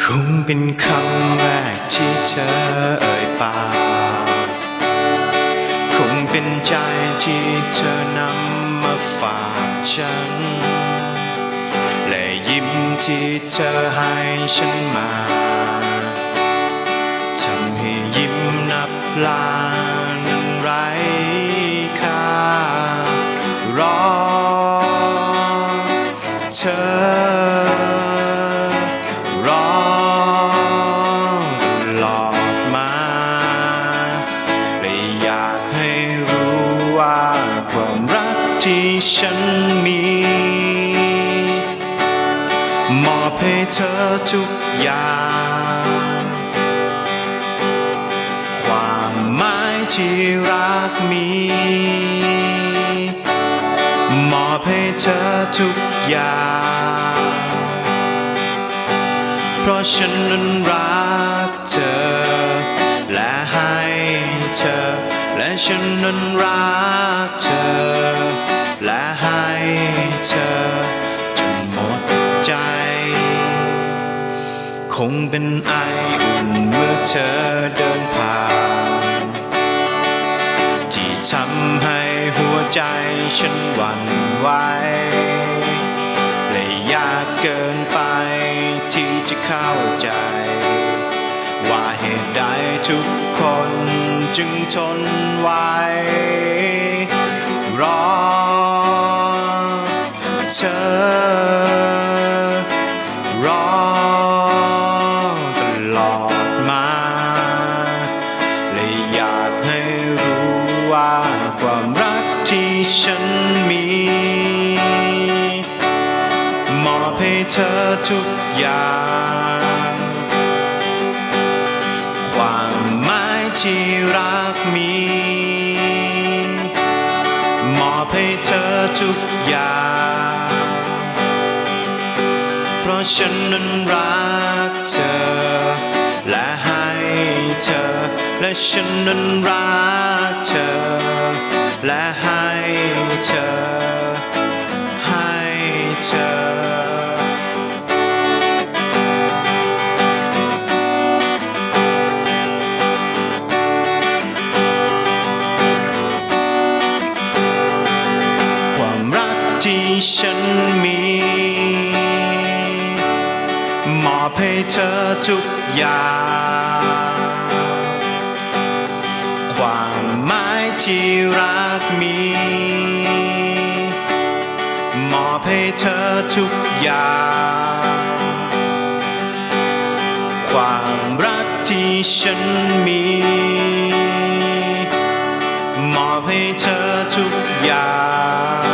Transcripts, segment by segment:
คงเป็นคำแรกที่เธอเอ่ยปากคงเป็นใจที่เธอนำมาฝากฉัน ที่เธอให้ฉันมาทำให้ยิ้มนับล้านนั้นไร้ค่ารอเธอรอต เธอทุกอย่าง ความหมายที่รักมี มอบให้เธอทุกอย่าง เพราะฉันนั้นรักเธอ และให้เธอ และฉันนั้นรักเธอ และให้เธอ คงเป็นไออุ่นเมื่อเธอเดินผ่าน ที่ทำให้หัวใจฉันหวั่นไหวและยากเกินไปที่จะเข้าใจ ว่าเหตุใดทุกคนจึงทนไว้รอเธอ ให้เธอทุกอย่าง ความหมายที่รักมี มอบให้เธอทุกอย่าง เพราะฉันนั้นรักเธอ และให้เธอ และฉันนั้นรักเธอ เธอทุกอย่าง ความหมายที่รักมี มอบให้เธอทุกอย่าง ความรักที่ฉันมี มอบให้เธอทุกอย่าง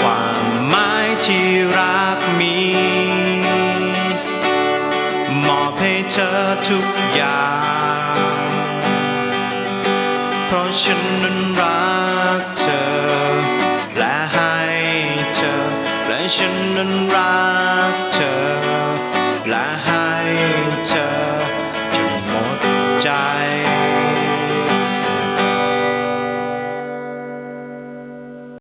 ความหมายที่รักมี ทุกอย่าง เพราะฉันนั้นรักเธอ และให้เธอ และฉันนั้นรัก